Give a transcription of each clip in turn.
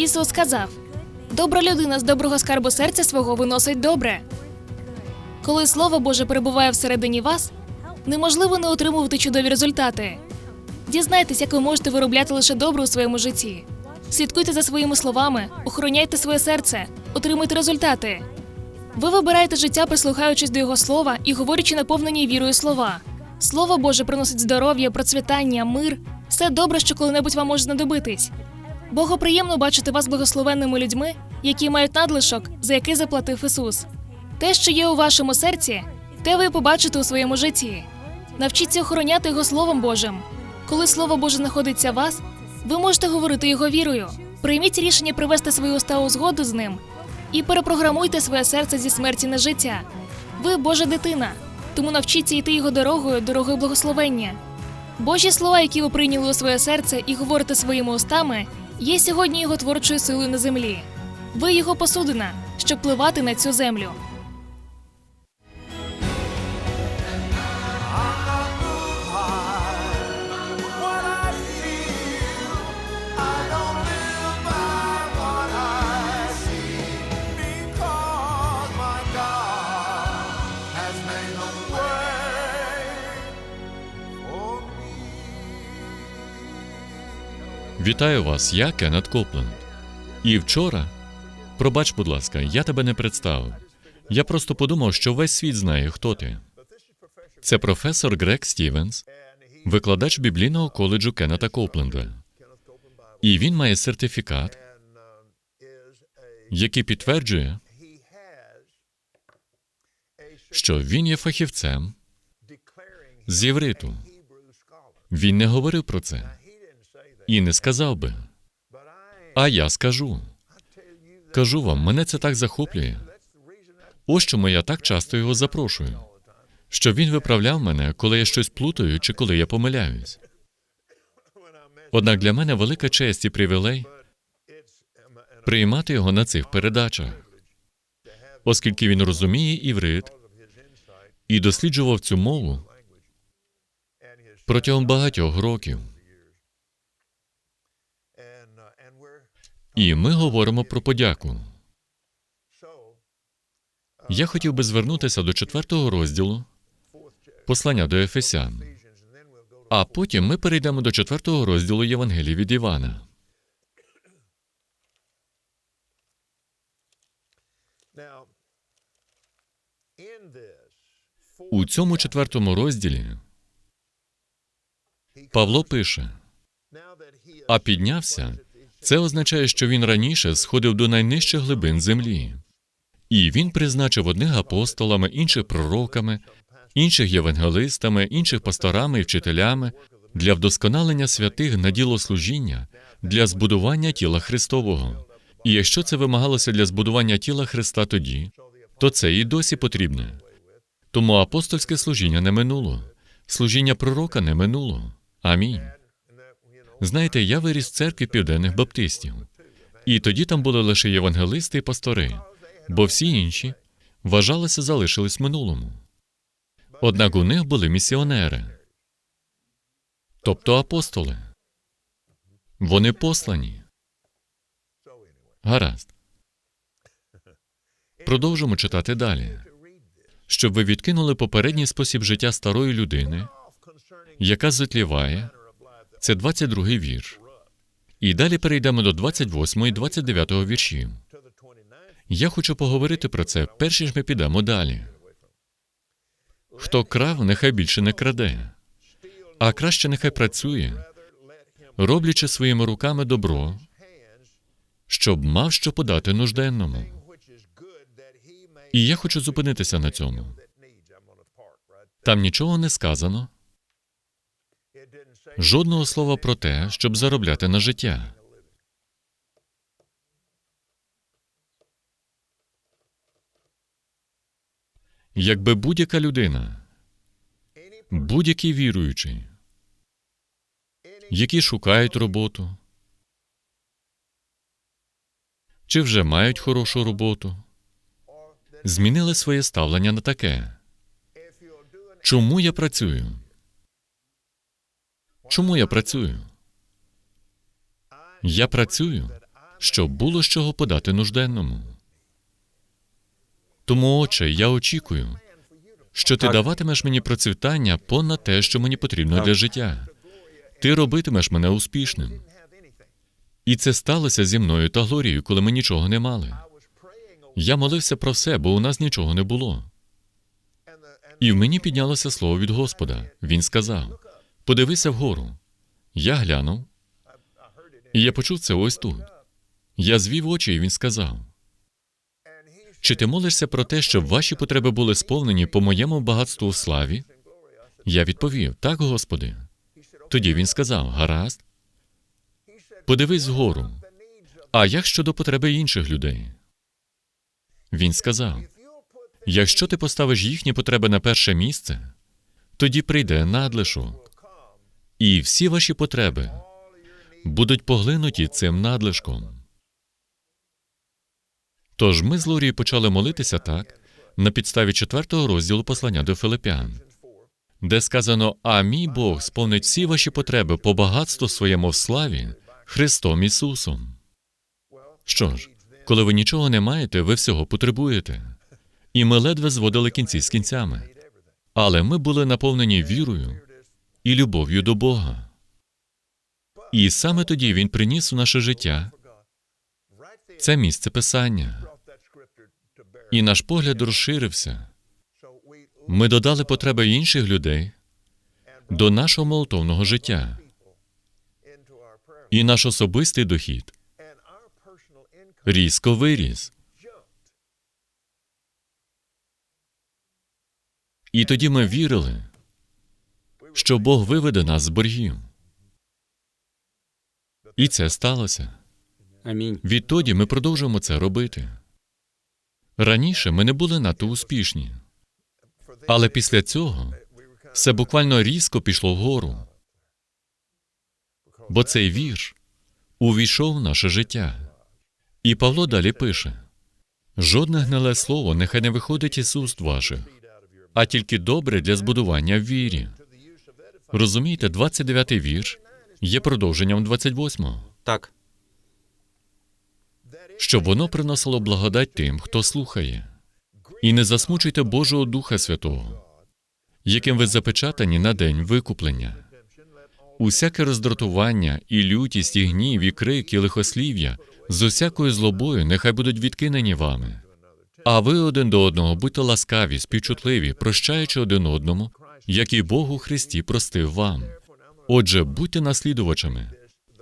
Ісус сказав: Добра людина з доброго скарбу серця свого виносить добре. Коли Слово Боже перебуває всередині вас, неможливо не отримувати чудові результати. Дізнайтесь, як ви можете виробляти лише добре у своєму житті. Слідкуйте за своїми словами, охороняйте своє серце, отримуйте результати. Ви вибираєте життя, прислухаючись до його слова і говорячи наповнені вірою слова. Слово Боже приносить здоров'я, процвітання, мир, все добре, що коли-небудь вам може знадобитись. Богу приємно бачити вас благословенними людьми, які мають надлишок, за який заплатив Ісус. Те, що є у вашому серці, те ви побачите у своєму житті. Навчіться охороняти його Словом Божим. Коли Слово Боже знаходиться в вас, ви можете говорити його вірою. Прийміть рішення привести свої уста у згоду з ним і перепрограмуйте своє серце зі смерті на життя. Ви Божа дитина, тому навчіться йти його дорогою, дорогою благословення. Божі слова, які ви прийняли у своє серце і говорите своїми устами, є сьогодні його творчою силою на землі. Ви його посудина, щоб пливати на цю землю. Вітаю вас, я Кеннет Копленд. І вчора, пробач, будь ласка, я тебе не представив. Я просто подумав, що весь світ знає, хто ти. Це професор Грег Стівенс, викладач біблійного коледжу Кеннета Копленда. І він має сертифікат, який підтверджує, що він є фахівцем з євриту. Він не говорив про це і не сказав би. А я скажу. Кажу вам, мене це так захоплює. Ось чому я так часто його запрошую. Щоб він виправляв мене, коли я щось плутаю чи коли я помиляюсь. Однак для мене велика честь і привілей приймати його на цих передачах, оскільки він розуміє іврит і досліджував цю мову протягом багатьох років. І ми говоримо про подяку. Я хотів би звернутися до четвертого розділу послання до Ефесян. А потім ми перейдемо до четвертого розділу Євангелії від Івана. У цьому четвертому розділі Павло пише: А піднявся, це означає, що він раніше сходив до найнижчих глибин землі. І він призначив одних апостолами, інших пророками, інших євангелистами, інших пасторами і вчителями для вдосконалення святих на діло служіння, для збудування тіла Христового. І якщо це вимагалося для збудування тіла Христа тоді, то це і досі потрібне. Тому апостольське служіння не минуло, служіння пророка не минуло. Амінь. Знаєте, я виріс в церкві південних баптистів, і тоді там були лише євангелисти і пастори, бо всі інші, вважалося, залишились минулому. Однак у них були місіонери, тобто апостоли. Вони послані. Гаразд. Продовжимо читати далі. Щоб ви відкинули попередній спосіб життя старої людини, яка затліває, це 22-й вірш. І далі перейдемо до 28 і 29 віршів. Я хочу поговорити про це, перш ніж ми підемо далі. Хто крав, нехай більше не краде, а краще нехай працює, роблячи своїми руками добро, щоб мав що подати нужденному. І я хочу зупинитися на цьому. Там нічого не сказано, жодного слова про те, щоб заробляти на життя. Якби будь-яка людина, будь-який віруючий, які шукають роботу, чи вже мають хорошу роботу, змінили своє ставлення на таке. Чому я працюю? Чому я працюю? Я працюю, щоб було з чого подати нужденному. Тому, Отче, я очікую, що ти даватимеш мені процвітання понад те, що мені потрібно для життя. Ти робитимеш мене успішним. І це сталося зі мною та Глорією, коли ми нічого не мали. Я молився про все, бо у нас нічого не було. І в мені піднялося слово від Господа. Він сказав: Подивися вгору. Я глянув, і я почув це ось тут. Я звів очі, і він сказав: Чи ти молишся про те, щоб ваші потреби були сповнені по моєму багатству в славі? Я відповів: Так, Господи. Тоді він сказав: Гаразд, подивись вгору. А як щодо потреби інших людей? Він сказав: Якщо ти поставиш їхні потреби на перше місце, тоді прийде надлишок, і всі ваші потреби будуть поглинуті цим надлишком. Тож ми з Лорією почали молитися так на підставі четвертого розділу послання до Филипян, де сказано: А мій Бог сповнить всі ваші потреби по багатству своєму в славі Христом Ісусом. Що ж, коли ви нічого не маєте, ви всього потребуєте. І ми ледве зводили кінці з кінцями. Але ми були наповнені вірою і любов'ю до Бога. І саме тоді Він приніс у наше життя це місце писання, і наш погляд розширився. Ми додали потреби інших людей до нашого молитовного життя, і наш особистий дохід різко виріс. І тоді ми вірили, що Бог виведе нас з боргів. І це сталося. Амінь. Відтоді ми продовжуємо це робити. Раніше ми не були надто успішні, але після цього все буквально різко пішло вгору. Бо цей вірш увійшов в наше життя. І Павло далі пише: жодне гниле слово нехай не виходить із уст ваших, а тільки добре для збудування в вірі. Розумієте, 29-й вірш є продовженням 28-го. Так. щоб воно приносило благодать тим, хто слухає. І не засмучуйте Божого Духа Святого, яким ви запечатані на день викуплення. Усяке роздратування, і лютість, і гнів, і крик, і лихослів'я з усякою злобою нехай будуть відкинені вами. А ви один до одного будьте ласкаві, співчутливі, прощаючи один одному, як і Бог у Христі простив вам. Отже, будьте наслідувачами.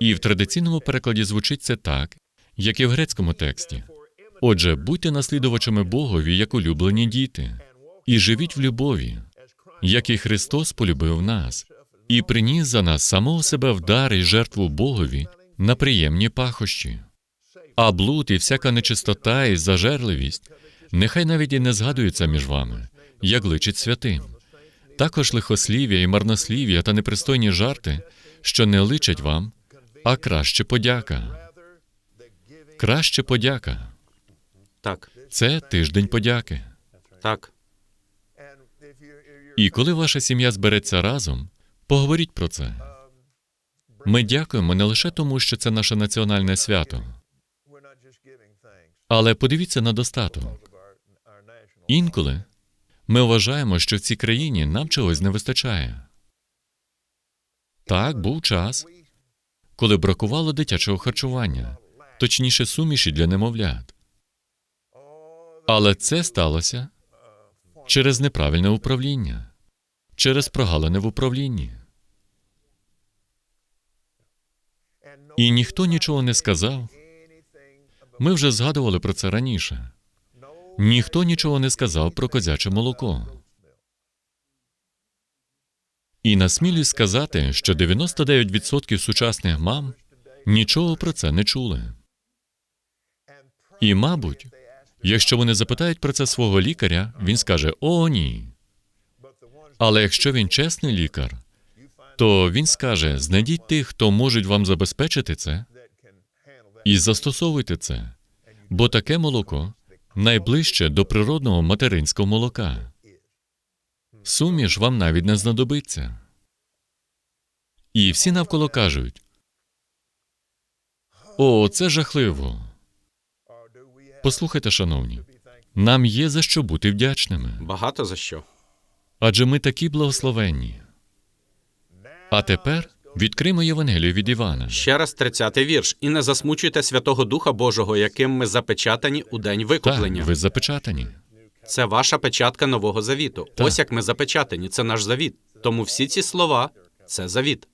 І в традиційному перекладі звучить це так, як і в грецькому тексті. Отже, будьте наслідувачами Богові, як улюблені діти, і живіть в любові, як і Христос полюбив нас, і приніс за нас самого себе в дар і жертву Богові на приємні пахощі. А блуд і всяка нечистота і зажерливість нехай навіть і не згадуються між вами, як личить святим. Також лихослів'я і марнослів'я та непристойні жарти, що не личать вам, а краще подяка. Краще подяка. Так. Це тиждень подяки. Так. І коли ваша сім'я збереться разом, поговоріть про це. Ми дякуємо не лише тому, що це наше національне свято, але подивіться на достаток. Інколи ми вважаємо, що в цій країні нам чогось не вистачає. Так, був час, коли бракувало дитячого харчування, точніше суміші для немовлят. Але це сталося через неправильне управління, через прогалини в управлінні. І ніхто нічого не сказав. Ми вже згадували про це раніше. Ніхто нічого не сказав про козяче молоко. І насмілюсь сказати, що 99% сучасних мам нічого про це не чули. І, мабуть, якщо вони запитають про це свого лікаря, він скаже: О, ні. Але якщо він чесний лікар, то він скаже: знайдіть тих, хто можуть вам забезпечити це, і застосовуйте це, бо таке молоко найближче до природного материнського молока. Суміш вам навіть не знадобиться. І всі навколо кажуть: О, це жахливо. Послухайте, шановні, нам є за що бути вдячними, Багато за що. адже ми такі благословенні. А тепер відкримо Євангелію від Івана. Ще раз 30-й вірш. І не засмучуйте Святого Духа Божого, яким ми запечатані у день Так, викуплення. ви запечатані. Це ваша печатка Нового Завіту. Так. Ось як ми запечатані. Це наш завіт. Тому всі ці слова це завіт.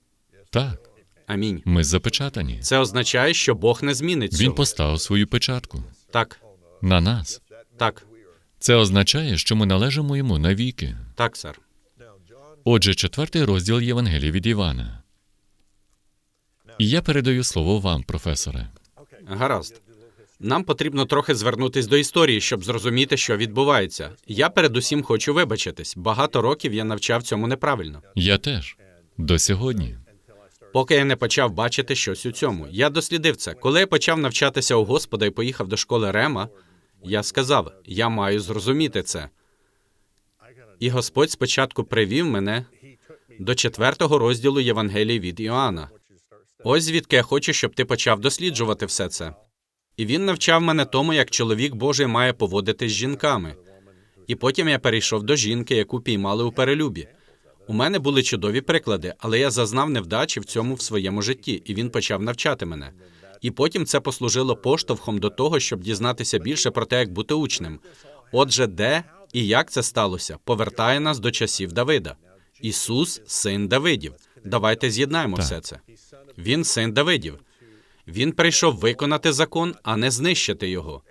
Так, Амінь. ми запечатані. Це означає, що Бог не змінить Він поставив свою печатку Так, на нас. так, Це означає, що ми належимо йому навіки. так, сер. Отже, четвертий розділ Євангелії від Івана. І я передаю слово вам, професоре. Гаразд. Нам потрібно трохи звернутись до історії, щоб зрозуміти, що відбувається. Я передусім хочу вибачитись. Багато років я навчав цьому неправильно. Я теж до сьогодні. Поки я не почав бачити щось у цьому. Я дослідив це. Коли я почав навчатися у Господа і поїхав до школи Рема, я сказав: я маю зрозуміти це. І Господь спочатку привів мене до четвертого розділу Євангелії від Іоанна. Ось звідки я хочу, щоб ти почав досліджувати все це. І він навчав мене тому, як чоловік Божий має поводитись з жінками. І потім я перейшов до жінки, яку піймали у перелюбі. У мене були чудові приклади, але я зазнав невдачі в цьому в своєму житті, і він почав навчати мене. І потім це послужило поштовхом до того, щоб дізнатися більше про те, як бути учнем. Отже, де і як це сталося, повертає нас до часів Давида. Ісус син Давидів. Давайте з'єднаємо все це. Він син Давидів. Він прийшов виконати закон, а не знищити його.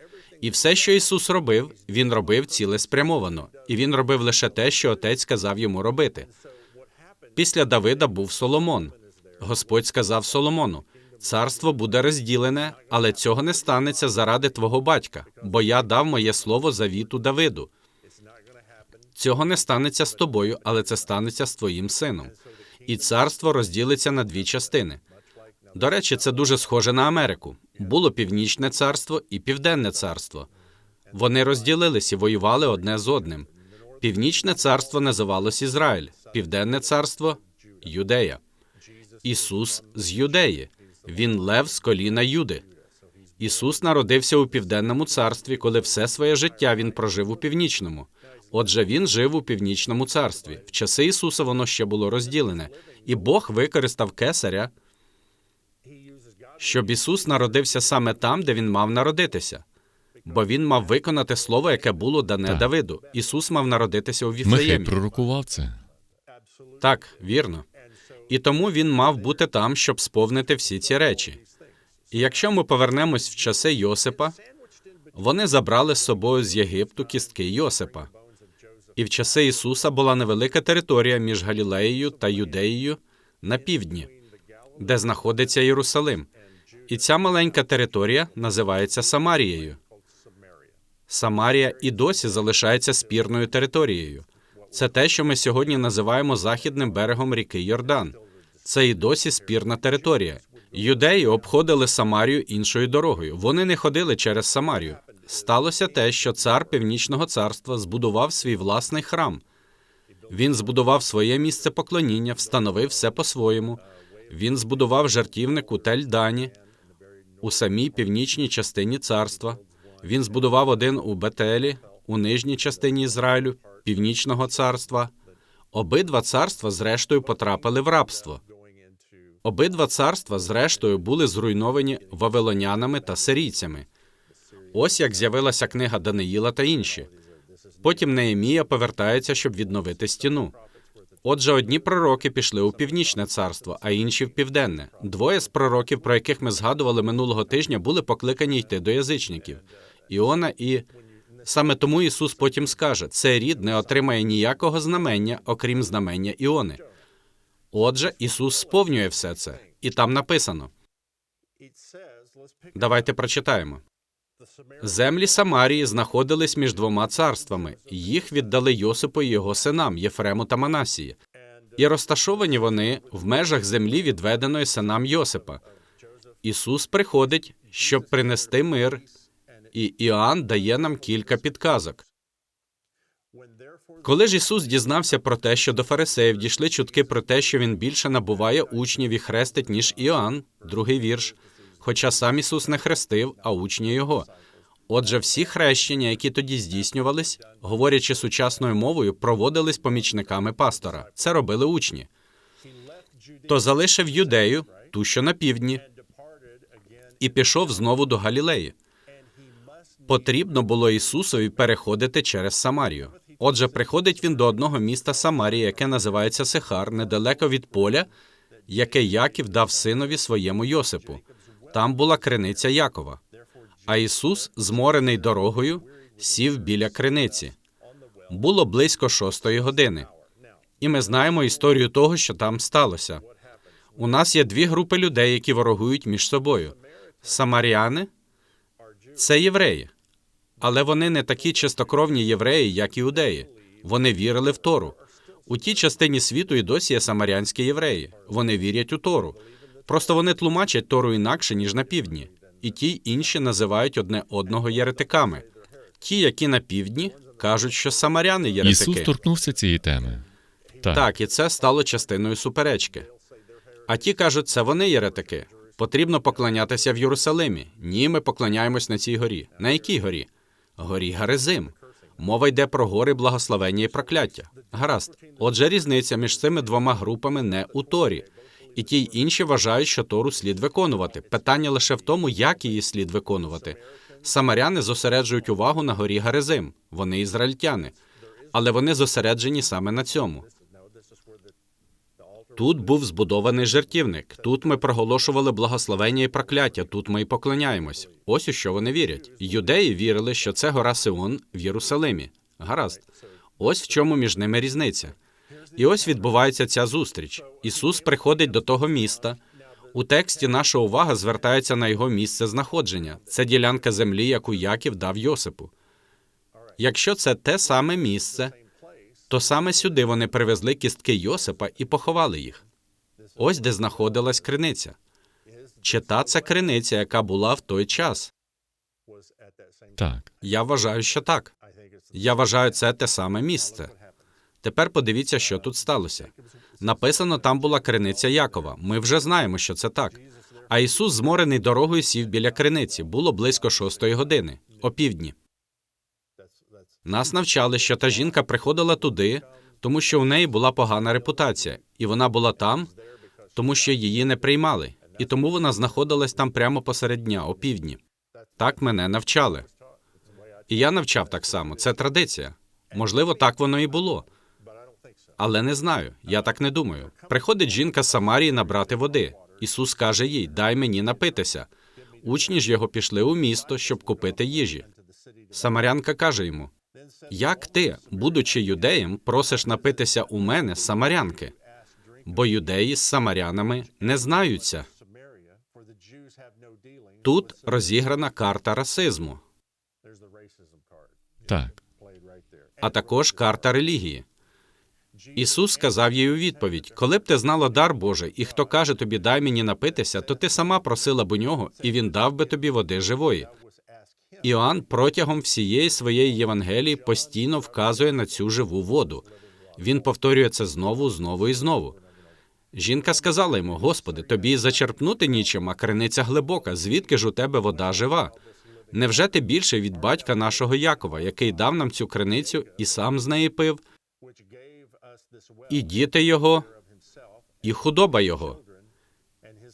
І все, що Ісус робив, він робив цілеспрямовано, і він робив лише те, що Отець сказав йому робити. Після Давида був Соломон. Господь сказав Соломону: царство буде розділене, але цього не станеться заради твого батька, бо я дав моє слово завіту Давиду. Цього не станеться з тобою, але це станеться з твоїм сином. І царство розділиться на дві частини. До речі, це дуже схоже на Америку. Було північне царство і південне царство. Вони розділились і воювали одне з одним. Північне царство називалось Ізраїль, південне царство Юдея. Ісус з Юдеї. Він лев з коліна Юди. Ісус народився у південному царстві, коли все своє життя він прожив у північному. Отже, він жив у північному царстві. В часи Ісуса воно ще було розділене, і Бог використав кесаря, щоб Ісус народився саме там, де він мав народитися. Бо він мав виконати слово, яке було дане Так. Давиду. Ісус мав народитися у Михай Віфлеємі. пророкував це. Так, вірно. І тому він мав бути там, щоб сповнити всі ці речі. І якщо ми повернемось в часи Йосипа, вони забрали з собою з Єгипту кістки Йосипа. І в часи Ісуса була невелика територія між Галілеєю та Юдеєю на півдні, де знаходиться Єрусалим. І ця маленька територія називається Самарією. Самарія і досі залишається спірною територією. Це те, що ми сьогодні називаємо західним берегом ріки Йордан. Це і досі спірна територія. Юдеї обходили Самарію іншою дорогою. Вони не ходили через Самарію. Сталося те, що цар Північного царства збудував свій власний храм. Він збудував своє місце поклоніння, встановив все по-своєму. Він збудував жертівник у Тель-Дані, у самій північній частині царства. Він збудував один у Бетелі, у нижній частині Ізраїлю, північного царства. Обидва царства, зрештою, потрапили в рабство. Обидва царства, зрештою, були зруйновані вавилонянами та сирійцями. Ось як з'явилася книга Даниїла та інші. Потім Неемія повертається, щоб відновити стіну. Отже, одні пророки пішли у північне царство, а інші в південне. Двоє з пророків, про яких ми згадували минулого тижня, були покликані йти до язичників Іона і саме тому Ісус потім скаже: цей рід не отримає ніякого знамення, окрім знамення Іони. Отже, Ісус сповнює все це, і там написано. Давайте прочитаємо. Землі Самарії знаходились між двома царствами. Їх віддали Йосипу і його синам Єфрему та Манасії. І розташовані вони в межах землі, відведеної синам Йосипа. Ісус приходить, щоб принести мир, і Іоанн дає нам кілька підказок. Коли ж Ісус дізнався про те, що до фарисеїв дійшли чутки про те, що він більше набуває учнів і хрестить, ніж Іоанн, другий вірш. Хоча сам Ісус не хрестив, а учні його. Отже, всі хрещення, які тоді здійснювались, говорячи сучасною мовою, проводились помічниками пастора. Це робили учні. То залишив юдею, ту, що на півдні, і пішов знову до Галілеї. Потрібно було Ісусові переходити через Самарію. Отже, приходить він до одного міста Самарії, яке називається Сихар, недалеко від поля, яке Яків дав синові своєму Йосипу. Там була криниця Якова. А Ісус, зморений дорогою, сів біля криниці. Було близько шостої години. І ми знаємо історію того, що там сталося. У нас є дві групи людей, які ворогують між собою: самаряни це євреї, але вони не такі чистокровні євреї, як іудеї. Вони вірили в Тору. У тій частині світу і досі є самарянські євреї. Вони вірять у Тору. Просто вони тлумачать Тору інакше, ніж на півдні. І ті й інші називають одне одного єретиками. Ті, які на півдні, кажуть, що самаряни єретики. Ісус торкнувся цієї теми. Так. Так, і це стало частиною суперечки. А ті кажуть, це вони єретики. Потрібно поклонятися в Єрусалимі. Ні, ми поклоняємось на цій горі. На якій горі? Горі Гаризим. Мова йде про гори благословення і прокляття. Гаразд. Отже, різниця між цими двома групами не у Торі. І ті й інші вважають, що Тору слід виконувати. Питання лише в тому, як її слід виконувати. Самаряни зосереджують увагу на горі Гаризим. Вони ізраїльтяни. Але вони зосереджені саме на цьому. Тут був збудований жертівник. Тут ми проголошували благословення і прокляття. Тут ми й поклоняємось. Ось у що вони вірять. Юдеї вірили, що це гора Сион в Єрусалимі. Гаразд. Ось в чому між ними різниця. І ось відбувається ця зустріч. Ісус приходить до того міста. У тексті наша увага звертається на його місце знаходження. Це ділянка землі, яку Яків дав Йосипу. Якщо це те саме місце, то саме сюди вони привезли кістки Йосипа і поховали їх. Ось де знаходилась криниця. Чи та це криниця, яка була в той час? Так. Я вважаю, що так. Я вважаю, це те саме місце. Тепер подивіться, що тут сталося. Написано, там була криниця Якова. Ми вже знаємо, що це так. А Ісус, зморений дорогою, сів біля криниці. Було близько шостої години, опівдні. Нас навчали, що та жінка приходила туди, тому що у неї була погана репутація, і вона була там, тому що її не приймали, і тому вона знаходилась там прямо посеред дня, опівдні. Так мене навчали. І я навчав так само. Це традиція. Можливо, так воно і було. Але не знаю. Я так не думаю. Приходить жінка з Самарії набрати води. Ісус каже їй: Дай мені напитися. Учні ж його пішли у місто, щоб купити їжі. Самарянка каже йому: Як ти, будучи юдеєм, просиш напитися у мене самарянки? Бо юдеї з самарянами не знаються. Тут розіграна карта расизму, Так. а також карта релігії. Ісус сказав їй у відповідь: Коли б ти знала дар Божий, і хто каже тобі, дай мені напитися, то ти сама просила б у нього, і він дав би тобі води живої. Іоанн протягом всієї своєї Євангелії постійно вказує на цю живу воду. Він повторює це знову, знову і знову. Жінка сказала йому: Господи, тобі зачерпнути нічим, а криниця глибока. Звідки ж у тебе вода жива? Невже ти більше від батька нашого Якова, який дав нам цю криницю і сам з неї пив, і діти його, і худоба його?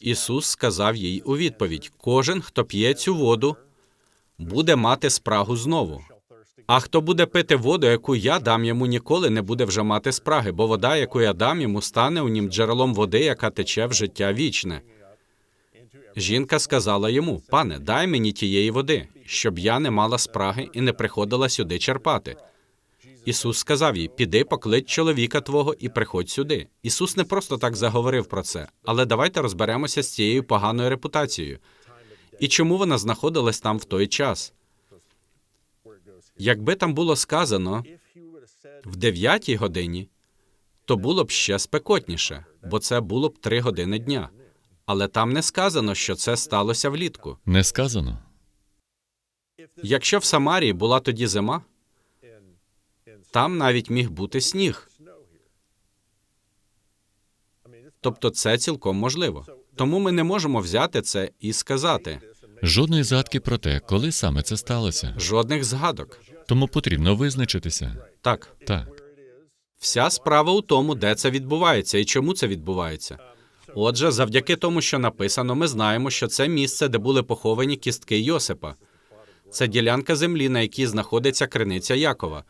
Ісус сказав їй у відповідь: кожен, хто п'є цю воду, буде мати спрагу знову. А хто буде пити воду, яку я дам йому, ніколи не буде вже мати спраги, бо вода, яку я дам йому, стане у нім джерелом води, яка тече в життя вічне. Жінка сказала йому: Пане, дай мені тієї води, щоб я не мала спраги і не приходила сюди черпати. Ісус сказав їй: Піди, поклич чоловіка твого і приходь сюди. Ісус не просто так заговорив про це, але давайте розберемося з цією поганою репутацією. І чому вона знаходилась там в той час? Якби там було сказано в дев'ятій годині, то було б ще спекотніше, бо це було б три години дня. Але там не сказано, що це сталося влітку. Не сказано. Якщо в Самарії була тоді зима, там навіть міг бути сніг. Тобто це цілком можливо. Тому ми не можемо взяти це і сказати Жодної згадки про те, коли саме це сталося. жодних згадок. Тому потрібно визначитися. Так, Так, вся справа у тому, де це відбувається і чому це відбувається. Отже, завдяки тому, що написано, ми знаємо, що це місце, де були поховані кістки Йосипа. Це ділянка землі, на якій знаходиться криниця Якова.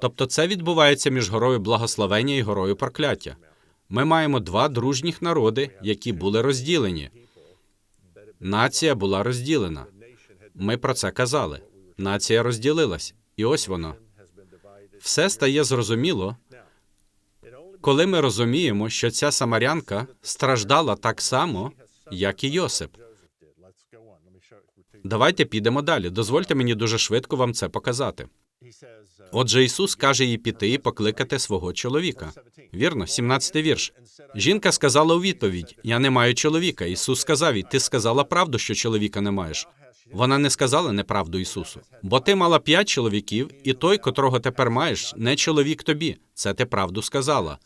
Тобто це відбувається між горою благословення і горою прокляття. Ми маємо два дружніх народи, які були розділені. Нація була розділена. Ми про це казали. Нація розділилась, і ось воно. Все стає зрозуміло, коли ми розуміємо, що ця самарянка страждала так само, як і Йосип. Давайте підемо далі. Дозвольте мені дуже швидко вам це показати. Отже, Ісус каже їй піти і покликати свого чоловіка. Вірно, 17 вірш. Жінка сказала у відповідь: Я не маю чоловіка. Ісус сказав їй, Ти сказала правду, що чоловіка не маєш. Вона не сказала неправду Ісусу, бо ти мала п'ять чоловіків, і той, котрого тепер маєш, не чоловік тобі. Це ти правду сказала.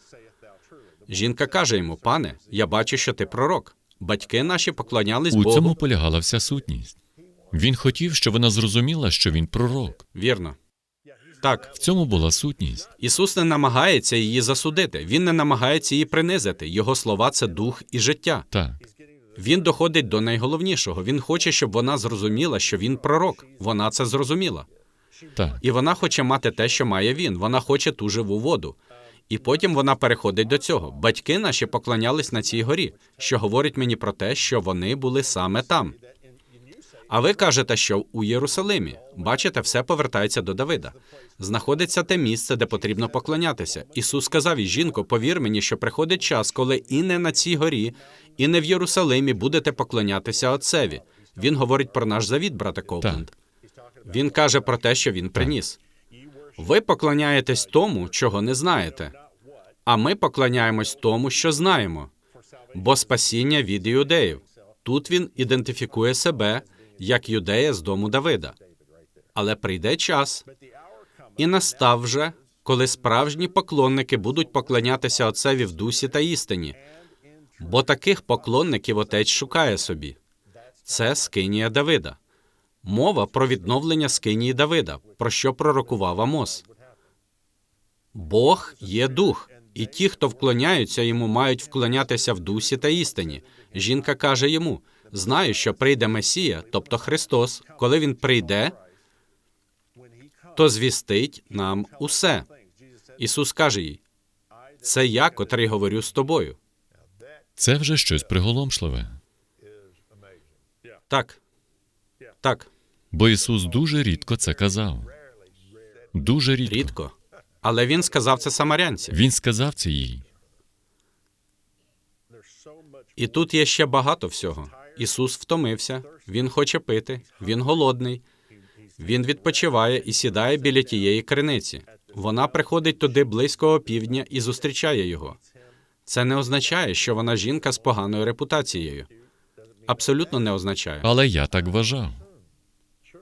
Жінка каже йому: Пане, я бачу, що ти пророк. Батьки наші поклонялись у Богу. цьому полягала вся сутність. Він хотів, щоб вона зрозуміла, що він пророк. Вірно. Так, В цьому була сутність. Ісус не намагається її засудити. Він не намагається її принизити. Його слова це дух і життя. Так, Він доходить до найголовнішого. Він хоче, щоб вона зрозуміла, що він пророк. Вона це зрозуміла. так. І вона хоче мати те, що має він. Вона хоче ту живу воду. І потім вона переходить до цього. Батьки наші поклонялись на цій горі, що говорить мені про те, що вони були саме там. А ви кажете, що у Єрусалимі. Бачите, все повертається до Давида. Знаходиться те місце, де потрібно поклонятися. Ісус сказав їй, жінко, повір мені, що приходить час, коли і не на цій горі, і не в Єрусалимі будете поклонятися Отцеві. Він говорить про наш завіт, брате Коупленд. Він каже про те, що він приніс. Ви поклоняєтесь тому, чого не знаєте, а ми поклоняємось тому, що знаємо. Бо спасіння від іудеїв. Тут він ідентифікує себе як юдея з дому Давида. Але прийде час, і настав вже, коли справжні поклонники будуть поклонятися Отцеві в дусі та істині. Бо таких поклонників отець шукає собі. Це скинія Давида. Мова про відновлення скинії Давида, про що пророкував Амос. Бог є дух, і ті, хто вклоняються йому, мають вклонятися в дусі та істині. Жінка каже йому: Знаю, що прийде Месія, тобто Христос. Коли він прийде, то звістить нам усе. Ісус каже їй: Це я, котрий говорю з тобою. Це вже щось приголомшливе. Так. Так, Бо Ісус дуже рідко це казав. Дуже рідко. рідко. Але він сказав це самарянці. Він сказав це їй. І тут є ще багато всього. Ісус втомився, він хоче пити, він голодний, він відпочиває і сідає біля тієї криниці. Вона приходить туди близько опівдня і зустрічає його. Це не означає, що вона жінка з поганою репутацією. Абсолютно не означає. Але я так вважав.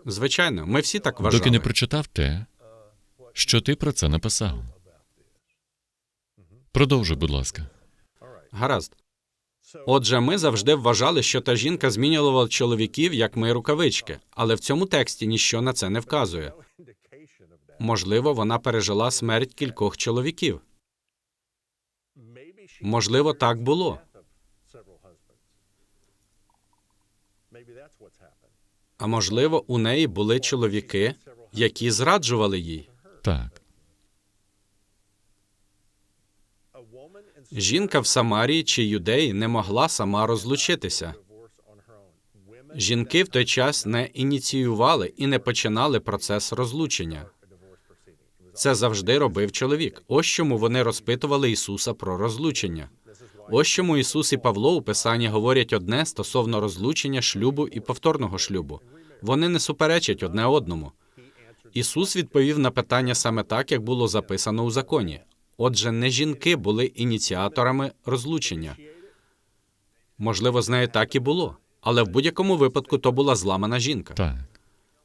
Звичайно, ми всі так вважали. Доки не прочитав те, що ти про це написав. Продовжуй, будь ласка. Гаразд. Отже, ми завжди вважали, що та жінка змінювала чоловіків як ми рукавички, але в цьому тексті ніщо на це не вказує. Можливо, вона пережила смерть кількох чоловіків. Можливо, так було. А можливо, у неї були чоловіки, які зраджували їй. Так, Жінка в Самарії чи Юдеї не могла сама розлучитися. Жінки в той час не ініціювали і не починали процес розлучення. Це завжди робив чоловік. Ось чому вони розпитували Ісуса про розлучення. Ось чому Ісус і Павло у Писанні говорять одне стосовно розлучення шлюбу і повторного шлюбу. Вони не суперечать одне одному. Ісус відповів на питання саме так, як було записано у законі. Отже, не жінки були ініціаторами розлучення. Можливо, з нею так і було, але в будь-якому випадку то була зламана жінка. так.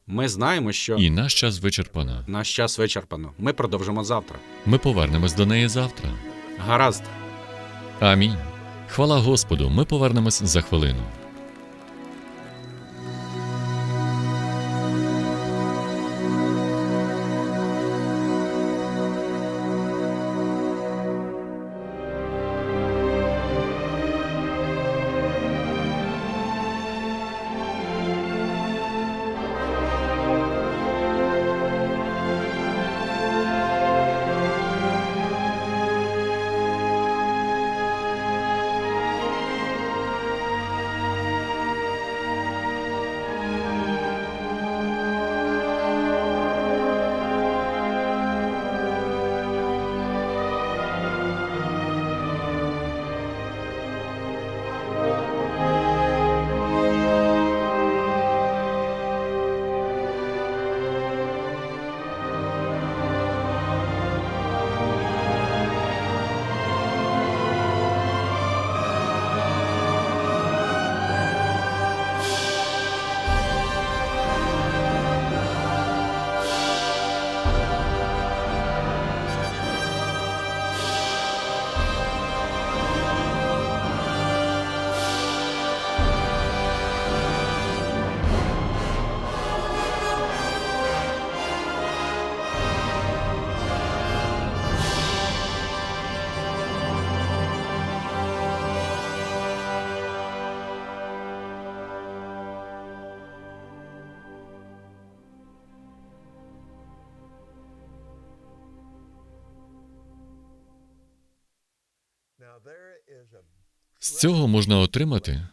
Ми знаємо, що І наш час вичерпано. наш час вичерпано. Ми продовжимо завтра. Ми повернемось до неї завтра. Гаразд. Амінь. Хвала Господу, ми повернемось за хвилину. З цього можна отримати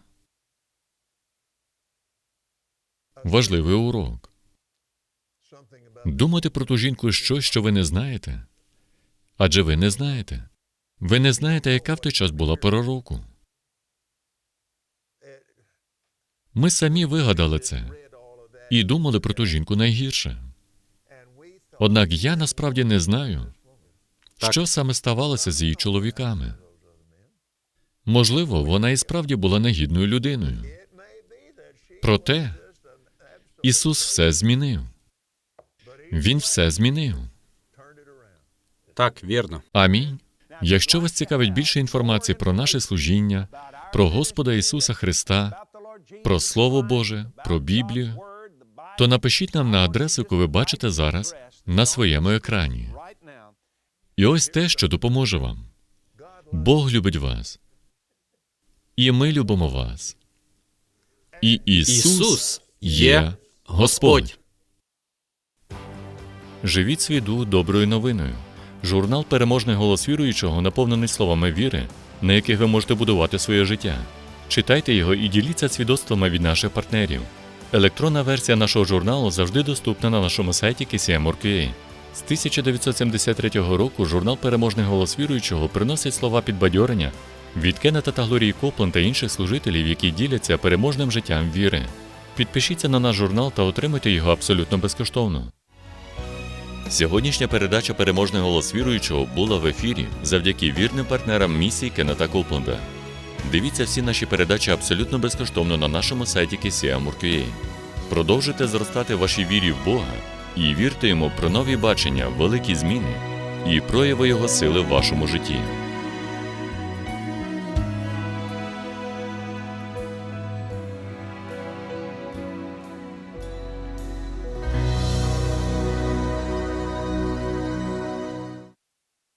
важливий урок. Думати про ту жінку щось, що ви не знаєте. Адже ви не знаєте. Ви не знаєте, яка в той час була пора року. Ми самі вигадали це і думали про ту жінку найгірше. Однак я насправді не знаю, що саме ставалося з її чоловіками. Можливо, вона і справді була негідною людиною. Проте Ісус все змінив. Він все змінив. Так, вірно. Амінь. Якщо вас цікавить більше інформації про наше служіння, про Господа Ісуса Христа, про Слово Боже, про Біблію, то напишіть нам на адресу, яку ви бачите зараз на своєму екрані. І ось те, що допоможе вам. Бог любить вас. І ми любимо вас. І Ісус, Ісус є Господь. Живіть свій доброю новиною. Журнал Переможний голос віруючого наповнений словами віри, на яких ви можете будувати своє життя. Читайте його і діліться свідоцтвами від наших партнерів. Електронна версія нашого журналу завжди доступна на нашому сайті KCM.org.ua. З 1973 року журнал Переможний голос віруючого приносить слова підбадьорення від Кеннета та Глорії Коплен та інших служителів, які діляться переможним життям віри. Підпишіться на наш журнал та отримайте його абсолютно безкоштовно. Сьогоднішня передача Переможний голос віруючого була в ефірі завдяки вірним партнерам місії Кеннета Копленда. Дивіться всі наші передачі абсолютно безкоштовно на нашому сайті KCM.org.ua. Продовжуйте зростати в вашій вірі в Бога і вірте йому про нові бачення, великі зміни і прояви Його сили в вашому житті.